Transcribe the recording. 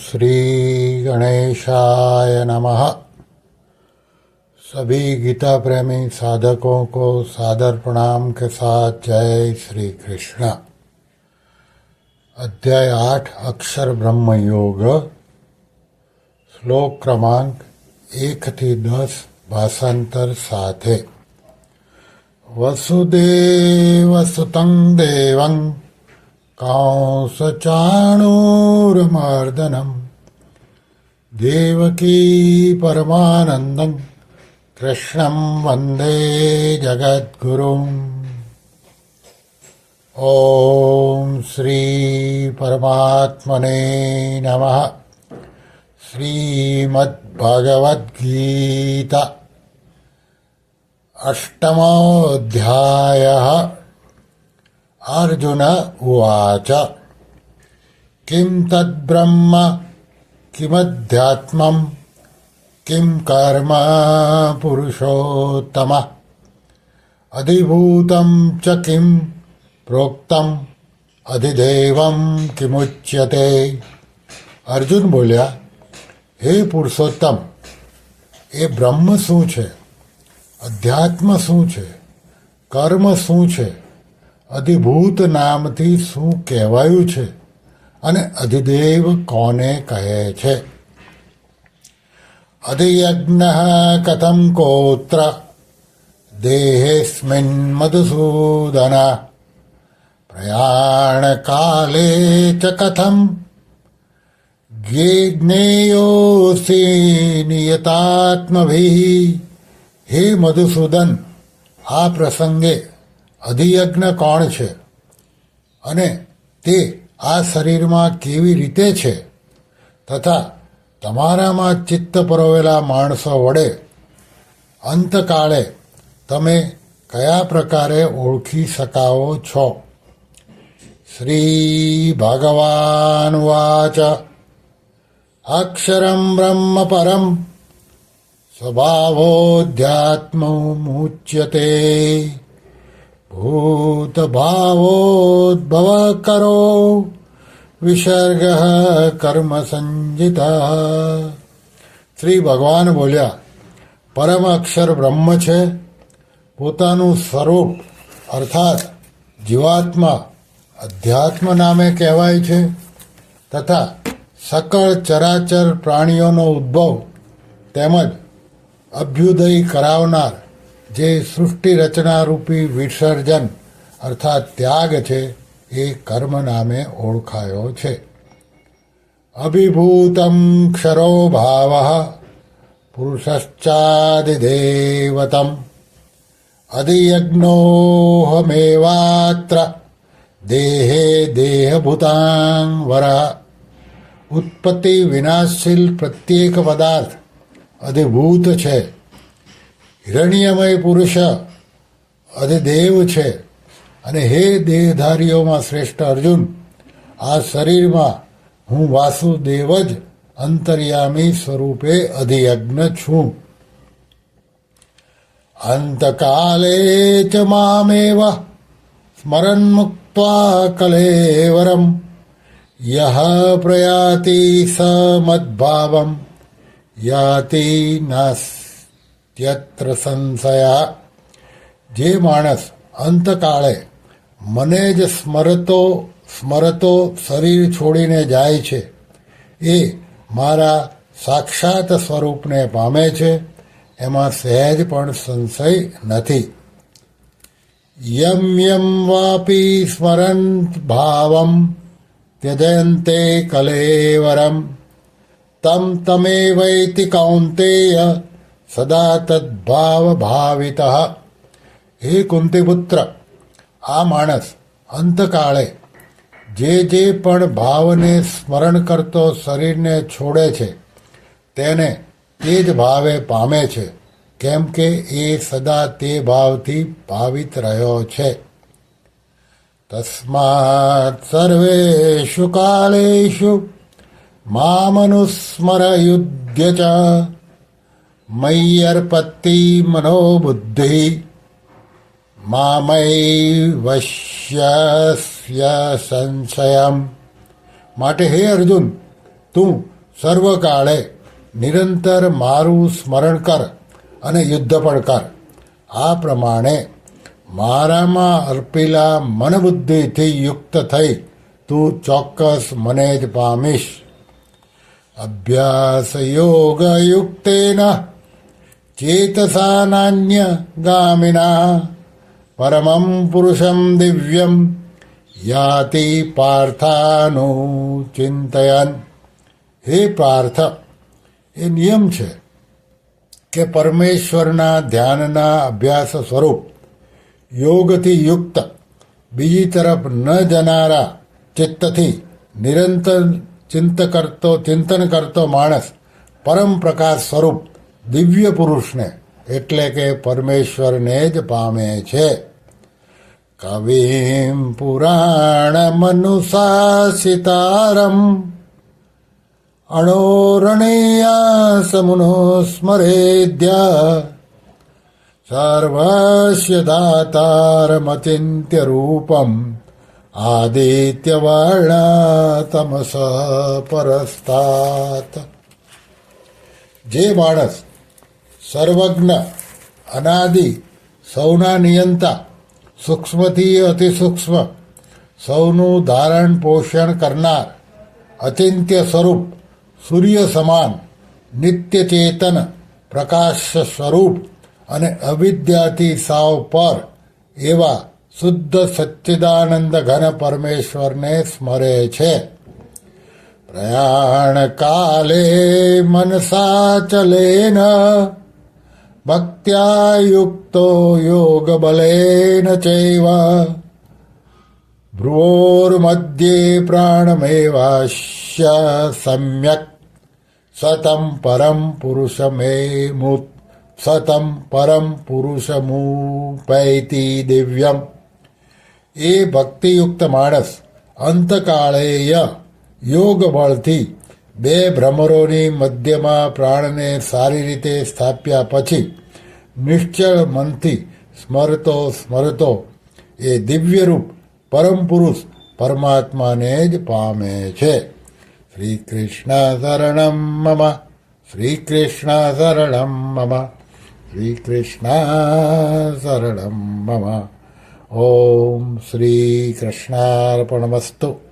श्री गणेशाय नमः सभी गीता प्रेमी साधकों को सादर प्रणाम के साथ जय श्री कृष्ण अध्याय आठ अक्षर ब्रह्म योग શ્લોક ક્રમાંક એકથી દસ ભાષાંતર સાથે વસુદેવ સુતં દેવં कांसचाणूरमार्दनं देवकी परमानन्दं कृष्णं वन्दे जगद्गुरुम् ॐ श्रीपरमात्मने नमः श्रीमद्भगवद्गीता अष्टमोऽध्यायः अर्जुन उवाच किं तद्ब्रह्म किमध्यात्मं किं कर्म पुरुषोत्तम अधिभूतं च किं प्रोक्तम् अधिदेवं किमुच्यते અર્જુન બોલ્યા હે પુરુષોત્તમ એ બ્રહ્મ શું છે અધ્યાત્મ શું છે કર્મ શું છે અધિભૂત નામથી શું કહેવાયું છે? અને અધિદેવ કોને કહે છે? અધિયજ્ઞ કથમ કોત્ર, દેહેસ્મિન મધુસૂદન પ્રયાણ કાલે ચ કથમ જ્ઞેયોસી હે મધુસૂદન, આ પ્રસંગે અધિયજ્ઞ કોણ છે? અને તે આ શરીરમાં કેવી રીતે છે? તથા તમારામાં ચિત્ત પરોવેલા માણસો વડે અંતકાળે તમે કયા પ્રકારે ઓળખી શકાવો છો? શ્રી ભગવાન વાચ. અક્ષરમ બ્રહ્મ પરમ. સ્વભાવોધ્યાત્મુચ્યતે ભૂતભાવોદ્ભવ કરો વિસર્ગ કર્મ સંજિતા શ્રી ભગવાન બોલ્યા પરમ અક્ષર બ્રહ્મ છે પોતાનું સ્વરૂપ અર્થાત જીવાત્મા અધ્યાત્મ નામે કહેવાય છે તથા સકળ ચરાચર પ્રાણીઓનો ઉદ્ભવ તેમજ અભ્યુદય કરાવનાર જે સૃષ્ટિ રચનારૂપી વિસર્જન અર્થાત ત્યાગ છે, એ કર્મ નામે ઓળખાયો છે. અભિભૂતમ ક્ષરો ભાવ પુરુષશ્ચાદિદેવતમ. અધિયજ્ઞોહમેવાત્ર દેહે દેહભૂતાંગ વરા ઉત્પત્તિ વિનાશશીલ પ્રત્યેક પદાર્થ અધિભૂત છે. હિરણ્યમય પુરુષ અધિદેવ છે. અને હે દેહધારીઓમાં શ્રેષ્ઠ અર્જુન, આ શરીરમાં હું વાસુદેવ જ અંતર્યામી સ્વરૂપે અધિયજ્ઞ છું. અંતકાલે ચ મામેવ સ્મરન મુક્ત્વા કલેવરમ, યહ પ્રયાતિ સ મદ્ભાવમ, યાતિ ત્યત્ર સંશયા. જે માણસ અંતકાળે મને જ સ્મરતો સ્મરતો શરીર છોડીને જાય છે, એ મારા સાક્ષાત સ્વરૂપને પામે છે, એમાં સહેજ પણ સંશય નથી. યમ યમ વાપી સ્મરંત ભાવમ, ત્યજયંતે કલેવરમ. તમ તમે વૈતિ કૌંતેય સદા તદ્ભાવ ભાવિત હે કુંતીપુત્ર આ માણસ અંતકાળે જે જે પણ ભાવને સ્મરણ કરતો શરીરને છોડે છે તેને તે જ ભાવે પામે છે કેમ કે એ સદા તે ભાવથી ભાવિત રહ્યો છે તસ્માत् સર્વેષુ કાલેષુ મામનુસ્મરયુધ્ય ચ મય્યર્પત્તિ મનોબુદ્ધિ મામૈવશ્યસ્ય સંશયમ માટે હે અર્જુન તું સર્વકાળે નિરંતર મારું સ્મરણ કર અને યુદ્ધ પણ કર આ પ્રમાણે મારામાં અર્પેલા મનબુદ્ધિથી યુક્ત થઈ તું ચોક્કસ મને જ પામીશ અભ્યાસ યોગ યુક્તેન ચેતસા નાન્ય ગામિના પરમં પુરુષમ દિવ્યમ યાતિ પાર્થાનું ચિંતયન હે પાર્થ એ નિયમ છે કે પરમેશ્વરના ધ્યાનના અભ્યાસ સ્વરૂપ યોગથી યુક્ત બીજી તરફ ન જનારા ચિત્તથી નિરંતર ચિંત કરતો ચિંતન કરતો માણસ પરમ પ્રકાશ સ્વરૂપ દિવ્ય પુરુષને, એટલે કે પરમેશ્વરને જ પામે છે. કવિમ પુરાણ મનુશાસિતારમ અણોરણેયા સમુનો સ્મરેદ્યા સર્વસ્ય દાતારમચિંત્ય રૂપમ આદિત્યવર્ણ તમસ પરસ્તાત જે માણસ સર્વજ્ઞ, અનાદિ, સૌના નિયંતા, સૂક્ષ્મથી અતિ સૂક્ષ્મ, સૌનું ધારણ પોષણ કરનાર અચિંત્ય સ્વરૂપ, સૂર્ય સમાન, નિત્ય ચેતન, પ્રકાશ સ્વરૂપ અને અવિદ્યાથી સાવ પર એવા શુદ્ધ સચ્ચિદાનંદ ઘન પરમેશ્વરને સ્મરે છે. પ્રયાણ કાલે મનસા ચલેન ભક્ત્યા યુક્તો યોગ બલેન ચૈવ ભ્રુવોર્મધ્યે પ્રાણમેવાશ્ય સમ્યક સતમ પરમ પુરુષમેમુત સતમ પરમ પુરુષમુપૈતિ દિવ્યમ એ ભક્તિયુક્ત માણસ અંતકાળેય યોગ બળથી બે ભ્રમરોની મધ્યમાં પ્રાણને સારી રીતે સ્થાપ્યા પછી નિશ્ચળ મનથી સ્મરતો સ્મરતો એ દિવ્યરૂપ પરમ પુરુષ પરમાત્માને જ પામે છે. શ્રી કૃષ્ણ શરણમ મમ શ્રી કૃષ્ણ શરણમ મમ શ્રી કૃષ્ણ શરણમ મમ. ઓમ શ્રી કૃષ્ણાર્પણમસ્તુ